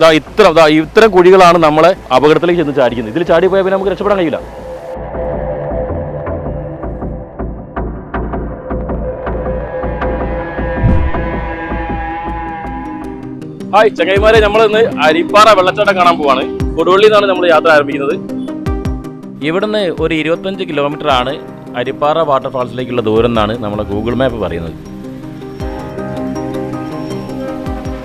ഇതാ ഇത്ര ഇതാ ഇത്തരം കുഴികളാണ് നമ്മളെ അപകടത്തിലേക്ക് ചെന്ന് ചാടിക്കുന്നത്. ഇതിൽ ചാടി പോയാൽ പിന്നെ നമുക്ക് രക്ഷപ്പെടാൻ കഴിയില്ല. ഹായ് ചങ്ങൈമാരെ നമ്മൾ ഇന്ന് അരിപ്പാറ വെള്ളച്ചാട്ടം കാണാൻ പോവാണ്. കൊടുവള്ളി നിന്നാണ് നമ്മൾ യാത്ര ആരംഭിക്കുന്നത്. ഇവിടുന്ന് ഒരു ഇരുപത്തഞ്ച് കിലോമീറ്റർ ആണ് അരിപ്പാറ വാട്ടർഫാൾസിലേക്കുള്ള ദൂരം എന്നാണ് നമ്മുടെ ഗൂഗിൾ മാപ്പ് പറയുന്നത്.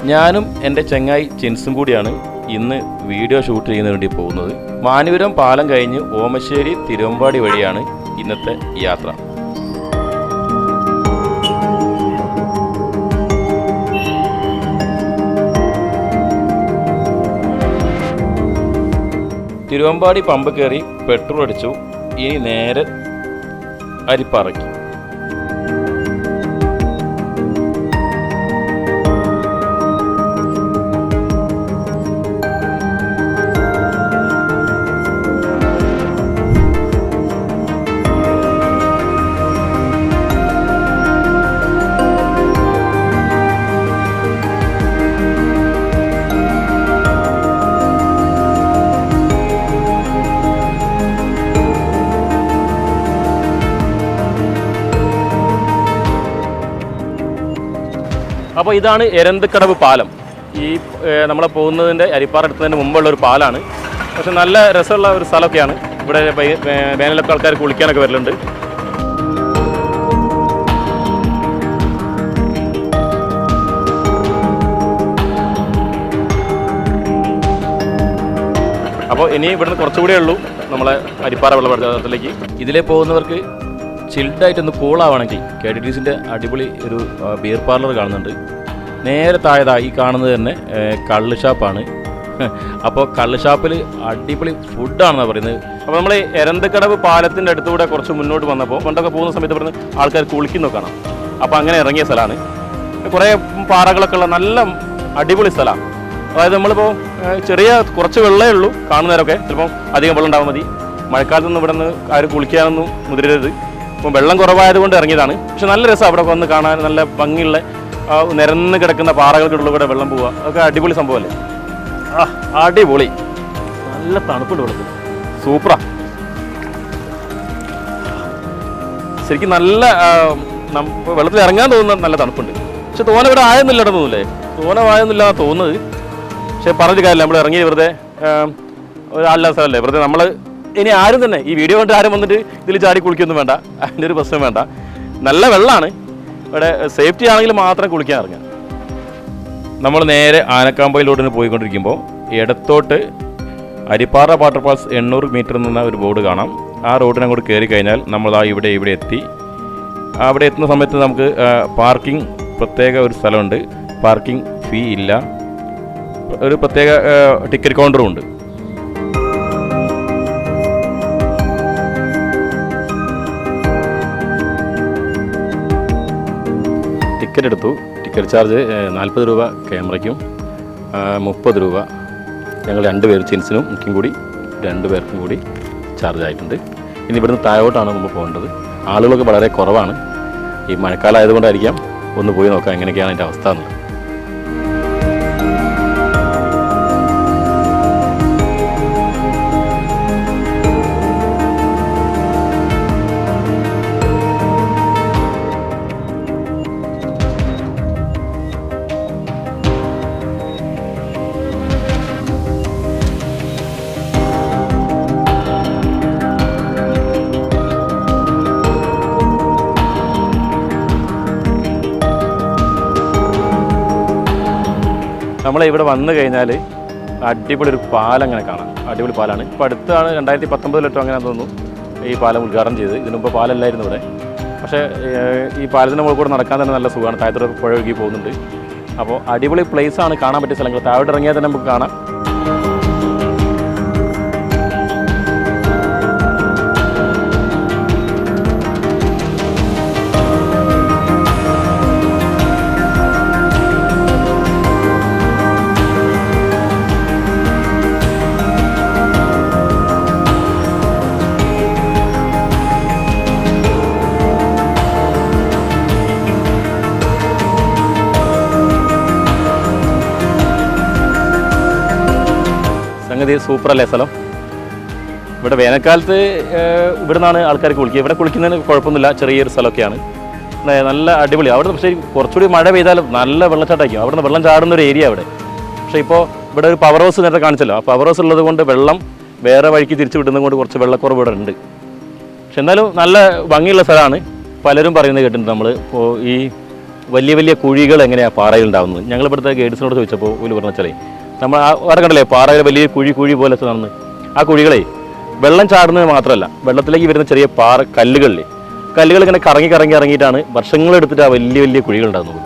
ഞാനും എന്റെ ചെങ്ങായി ചിൻസും കൂടിയാണ് ഇന്ന് വീഡിയോ ഷൂട്ട് ചെയ്യുന്നതിന് വേണ്ടി പോകുന്നത്. മാനുപുരം പാലം കഴിഞ്ഞ് ഓമശ്ശേരി തിരുവമ്പാടി വഴിയാണ് ഇന്നത്തെ യാത്ര. തിരുവമ്പാടി പമ്പ് കയറി പെട്രോൾ അടിച്ചു. ഇനി നേരെ അരിപ്പാറയ്ക്ക്. അപ്പോൾ ഇതാണ് എരന്തക്കടവ് പാലം. ഈ നമ്മളെ പോകുന്നതിന്റെ അരിപ്പാറ എടുത്തതിന് മുമ്പുള്ള ഒരു പാലാണ്. പക്ഷെ നല്ല രസമുള്ള ഒരു സ്ഥലമൊക്കെയാണ്. ഇവിടെ വേനലൊക്കെ ആൾക്കാർ കുളിക്കാനൊക്കെ വരലുണ്ട്. അപ്പോൾ ഇനി ഇവിടുന്ന് കുറച്ചുകൂടെ ഉള്ളൂ നമ്മളെ അരിപ്പാറ വെള്ളപ്പെടുത്തത്തിലേക്ക് ഇതിലെ പോകുന്നവർക്ക് ചിൽഡായിട്ടൊന്ന് കൂളാവണമെങ്കിൽ കെ ഡി ടി സിന്റെ അടിപൊളി ഒരു ബിയർ പാർലർ കാണുന്നുണ്ട്. നേരെ താഴെതാ ഈ കാണുന്നത് തന്നെ കള്ള് ഷാപ്പാണ്. അപ്പോൾ കള്ള് ഷാപ്പിൽ അടിപൊളി ഫുഡാണെന്നാണ് പറയുന്നത്. അപ്പോൾ നമ്മൾ എരന്തക്കടവ് പാലത്തിന്റെ അടുത്തുകൂടെ കുറച്ച് മുന്നോട്ട് വന്നപ്പോൾ പണ്ടൊക്കെ പോകുന്ന സമയത്ത് പറഞ്ഞ് ആൾക്കാർ കുളിക്കുന്നൊക്കെ കാണാം. അപ്പോൾ അങ്ങനെ ഇറങ്ങിയ സ്ഥലമാണ് കുറേ പാറകളൊക്കെ ഉള്ള നല്ല അടിപൊളി സ്ഥലമാണ് അതായത് നമ്മളിപ്പോൾ ചെറിയ കുറച്ച് വെള്ളമേ ഉള്ളൂ കാണുന്നവരൊക്കെ. ചിലപ്പം അധികം വെള്ളം ഉണ്ടാവാൻ മതി. മഴക്കാലത്തൊന്നും ഇവിടെ നിന്ന് ആരും കുളിക്കാനൊന്നും മുതിരരുത്. ഇപ്പം വെള്ളം കുറവായതുകൊണ്ട് ഇറങ്ങിയതാണ്. പക്ഷെ നല്ല രസം അവിടെ വന്ന് കാണാൻ നല്ല ഭംഗിയുള്ള നിരന്ന് കിടക്കുന്ന പാറകൾക്കുള്ള കൂടെ വെള്ളം പോവുക. അതൊക്കെ അടിപൊളി സംഭവമല്ലേ? ആ അടിപൊളി. നല്ല തണുപ്പുണ്ട് വെള്ളത്തിൽ. സൂപ്പറാ. ശരിക്കും നല്ല വെള്ളത്തിൽ ഇറങ്ങാൻ തോന്നുന്ന നല്ല തണുപ്പുണ്ട്. പക്ഷെ തോന ഇവിടെ ആയൊന്നുമില്ല തോന്നൂലേ തോന ആയൊന്നുമില്ല തോന്നുന്നത്. പക്ഷെ പറഞ്ഞ കാര്യമില്ല നമ്മൾ ഇറങ്ങി വെറുതെ ഒരാളില്ല സ്ഥലമല്ലേ? വെറുതെ നമ്മൾ ഇനി ആരും തന്നെ ഈ വീഡിയോ കണ്ടിട്ട് ആരും വന്നിട്ട് ഇതിൽ ചാടി കുളിക്കൊന്നും വേണ്ട അതിന്റെ ഒരു പ്രശ്നം വേണ്ട. നല്ല വെള്ളമാണ്. ഇവിടെ സേഫ്റ്റി ആണെങ്കിൽ മാത്രം കുളിക്കാൻ ഇറങ്ങുക. നമ്മൾ നേരെ ആനക്കാമ്പയിലോട്ട് പോയിക്കൊണ്ടിരിക്കുമ്പോൾ ഇടത്തോട്ട് അരിപ്പാറ വാട്ടർഫാൾസ് എണ്ണൂറ് മീറ്റർ നിന്ന ഒരു ബോർഡ് കാണാം. ആ റോഡിനെ അങ്ങോട്ട് കയറി കഴിഞ്ഞാൽ നമ്മൾ ആ ഇവിടെ ഇവിടെ എത്തി. അവിടെ എത്തുന്ന സമയത്ത് നമുക്ക് പാർക്കിംഗ് പ്രത്യേക ഒരു സ്ഥലമുണ്ട്. പാർക്കിംഗ് ഫീ ഇല്ല. ഒരു പ്രത്യേക ടിക്കറ്റ് കൗണ്ടറും ഉണ്ട്. ടിക്കറ്റ് എടുത്തു. ടിക്കറ്റ് ചാർജ് നാൽപ്പത് രൂപ ക്യാമറയ്ക്കും മുപ്പത് രൂപ. ഞങ്ങൾ രണ്ട് പേർ ചിൻസിനും എനിക്കും കൂടി രണ്ട് പേർക്കും കൂടി ചാർജ് ആയിട്ടുണ്ട്. ഇനി ഇവിടുന്ന് താഴോട്ടാണ് നമ്മൾ പോകേണ്ടത്. ആളുകളൊക്കെ വളരെ കുറവാണ്. ഈ മഴക്കാലം ആയതുകൊണ്ടായിരിക്കാം ഒന്ന് പോയി നോക്കാം എങ്ങനെയൊക്കെയാണ് അതിന്റെ അവസ്ഥ എന്ന് നമ്മൾ ഇവിടെ വന്നു കഴിഞ്ഞാൽ അടിപൊളി ഒരു പാലം അങ്ങനെ കാണാം. അടിപൊളി പാലാണ്. ഇപ്പോൾ അടുത്താണ് രണ്ടായിരത്തി പത്തൊമ്പതിലെട്ടോ അങ്ങനെ തോന്നുന്നു ഈ പാലം ഉദ്ഘാടനം ചെയ്ത് ഇതിനു മുമ്പ് പാലല്ലായിരുന്നു ഇവിടെ. പക്ഷേ ഈ പാലത്തിന്റെ മുകളിൽ കൂടെ നടക്കാൻ തന്നെ നല്ല സുഖമാണ്. താഴത്തോടെ പുഴ ഒഴുകി പോകുന്നുണ്ട്. അപ്പോൾ അടിപൊളി പ്ലേസാണ് കാണാൻ പറ്റിയ സ്ഥലങ്ങൾ. താഴോട്ട് ഇറങ്ങിയാൽ തന്നെ നമുക്ക് കാണാം. സംഗതി സൂപ്പറല്ലേ സ്ഥലം? ഇവിടെ വേനൽക്കാലത്ത് ഇവിടെ നിന്നാണ് ആൾക്കാർ കുളിക്കുക. ഇവിടെ കുളിക്കുന്നതിന് കുഴപ്പമൊന്നുമില്ല. ചെറിയൊരു സ്ഥലമൊക്കെയാണ്. നല്ല അടിപൊളി. അവിടെ പക്ഷേ കുറച്ചുകൂടി മഴ പെയ്താൽ നല്ല വെള്ളച്ചാട്ടമായിരിക്കും. അവിടെ നിന്ന് വെള്ളം ചാടുന്ന ഒരു ഏരിയ അവിടെ. പക്ഷേ ഇപ്പോൾ ഇവിടെ ഒരു പവർ ഹൗസ് നേരത്തെ കാണിച്ചല്ലോ. ആ പവർ ഹൗസ് ഉള്ളത് കൊണ്ട് വെള്ളം വേറെ വഴിക്ക് തിരിച്ചു വിടുന്നത് കൊണ്ട് കുറച്ച് വെള്ളക്കുറവ് ഇവിടെ ഉണ്ട്. പക്ഷെ എന്നാലും നല്ല ഭംഗിയുള്ള സ്ഥലമാണ്. പലരും പറയുന്നത് കേട്ടിട്ടുണ്ട് നമ്മൾ ഇപ്പോൾ ഈ വലിയ വലിയ കുഴികൾ എങ്ങനെയാണ് പാറയിൽ ഉണ്ടാകുന്നത് ഞങ്ങൾ ഇവിടുത്തെ ഗൈഡ്സിനോട് ചോദിച്ചപ്പോൾ ഒരു പറഞ്ഞാൽ നമ്മൾ അവിടെ കണ്ടല്ലേ പാറയിൽ വലിയ കുഴി കുഴി പോലെ നടന്ന്. ആ കുഴികളെ വെള്ളം ചാടുന്നത് മാത്രമല്ല വെള്ളത്തിലേക്ക് വരുന്ന ചെറിയ പാറ കല്ലുകളിലെ കല്ലുകൾ ഇങ്ങനെ കറങ്ങി കറങ്ങി ഇറങ്ങിയിട്ടാണ് വർഷങ്ങളെടുത്തിട്ട് ആ വലിയ വലിയ കുഴികൾ ഉണ്ടാകുന്നത്.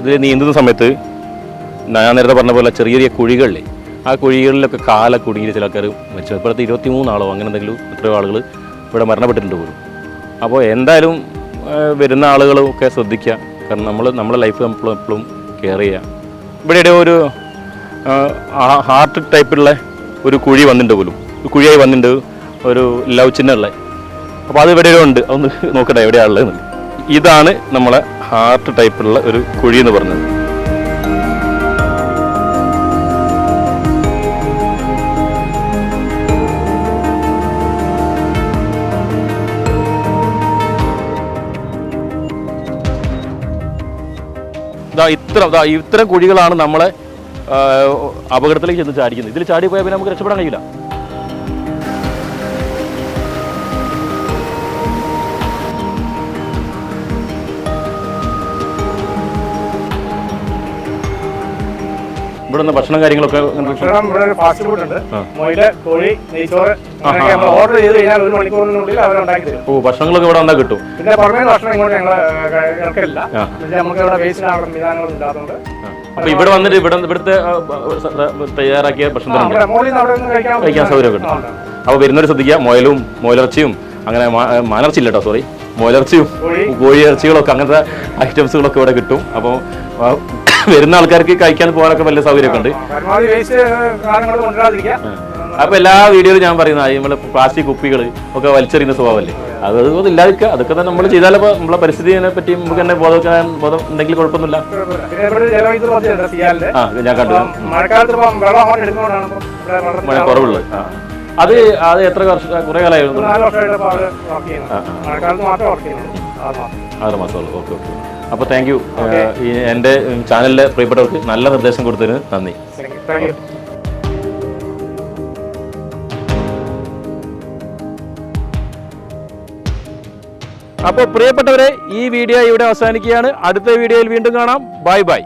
ഇത് നീന്തുന്ന സമയത്ത് ഞാൻ നേരത്തെ പറഞ്ഞ പോലെ ചെറിയ ചെറിയ കുഴികളിലെ ആ കുഴികളിലൊക്കെ കാല കുടുങ്ങിയ ചില ആൾക്കാർ മരിച്ചു. ഇപ്പോഴത്തെ ഇരുപത്തി മൂന്നാളോ അങ്ങനെ എന്തെങ്കിലും എത്രയോ ആളുകൾ ഇവിടെ മരണപ്പെട്ടിട്ടുണ്ട് പോലും. അപ്പോൾ എന്തായാലും വരുന്ന ആളുകളും ഒക്കെ ശ്രദ്ധിക്കുക. കാരണം നമ്മൾ നമ്മുടെ ലൈഫ് നമ്മൾ എപ്പോഴും കെയർ ചെയ്യുക. ഇവിടെ ഒരു ഹാർട്ട് ടൈപ്പുള്ള ഒരു കുഴി വന്നിട്ടുണ്ട് പോലും. കുഴിയായി വന്നിട്ടുണ്ട് ഒരു ലവ് ചിഹ്നമുള്ള. അപ്പോൾ അത് എവിടെയോ ഉണ്ട്? അതൊന്ന് നോക്കട്ടെ എവിടെയാണുള്ളത് ഇതാണ് നമ്മളെ ഹാർട്ട് ടൈപ്പുള്ള ഒരു കുഴി എന്ന് പറഞ്ഞത്. ഇത്ര ഇത്തരം കുഴികളാണ് നമ്മളെ അപകടത്തിലേക്ക് ചെന്ന് ചാടിക്കുന്നത് ഇതിൽ ചാടി പോയാൽ പിന്നെ നമുക്ക് രക്ഷപ്പെടാൻ കഴിയില്ല. ഇവിടെ നിന്ന് ഭക്ഷണം കാര്യങ്ങളൊക്കെ. ഭക്ഷണം ഇവിടെ ഒരു ഫാസ്റ്റ് ഫുഡ് ഉണ്ട്. മൊയില കോഴി നെയ്ച്ചോറ് നമ്മൾ ഓർഡർ ചെയ്ത് കഴിഞ്ഞാൽ ഒരു മണിക്കൂറിനുള്ളിൽ അവർ ഉണ്ടാക്കി തരും. ഓ ഭക്ഷണങ്ങളൊക്കെ ഇവിടെ വന്നാൽ കിട്ടും. പിന്നെ പുറമേ ഭക്ഷണം ഇങ്ങോട്ട് ഞങ്ങൾ ഇറക്കില്ല. നമുക്ക് ഇവിടെ വേസ്റ്റ് ആവുന്ന സംവിധാനങ്ങളൊന്നും ഇല്ലാത്തതുകൊണ്ട്. അപ്പൊ ഇവിടെ വന്നിട്ട് ഇവിടെ ഇവിടുത്തെ തയ്യാറാക്കിയ ഭക്ഷണം കഴിക്കാൻ സൗകര്യം അപ്പോൾ വരുന്നവർ ശ്രദ്ധിക്കുക മൊയലും മുയലിറച്ചിയും അങ്ങനെ മാനർച്ചയില്ല കേട്ടോ സോറി മുയലിറച്ചിയും കോഴി. ഇറച്ചികളൊക്കെ അങ്ങനത്തെ ഐറ്റംസുകളൊക്കെ ഇവിടെ കിട്ടും. അപ്പോൾ വരുന്ന ആൾക്കാർക്ക് കഴിക്കാൻ പോകാനൊക്കെ വലിയ സൗകര്യമൊക്കെ ഉണ്ട്. അപ്പൊ എല്ലാ വീഡിയോയിലും ഞാൻ പറയുന്നത് നമ്മൾ പ്ലാസ്റ്റിക് കുപ്പികൾ ഒക്കെ വലിച്ചെറിയുന്ന സ്വഭാവമല്ലേ? അത് അതൊന്നും ഇല്ലാതിരിക്കുക. അതൊക്കെ തന്നെ നമ്മൾ ചെയ്താലും നമ്മളെ പരിസ്ഥിതിയെ പറ്റി നമുക്ക് തന്നെ ബോധവൽക്കാൻ ബോധം ഉണ്ടെങ്കിൽ കുഴപ്പമൊന്നുമില്ല. ആ ഞാൻ കണ്ടു. മഴ കുറവുള്ളത്. ആ. അത് അത് എത്ര വർഷം കുറെ കാലമായിരുന്നു ആറ് മാസമുള്ളൂ ഓക്കെ ഓക്കെ. അപ്പോൾ താങ്ക് യു എന്റെ എന്റെ ചാനലിലെ പ്രിയപ്പെട്ടവർക്ക് നല്ല നിർദ്ദേശം കൊടുത്തതിന് നന്ദി. താങ്ക് യു അപ്പോൾ പ്രിയപ്പെട്ടവരെ ഈ വീഡിയോ ഇവിടെ അവസാനിക്കുകയാണ്. അടുത്ത വീഡിയോയിൽ വീണ്ടും കാണാം. Bye bye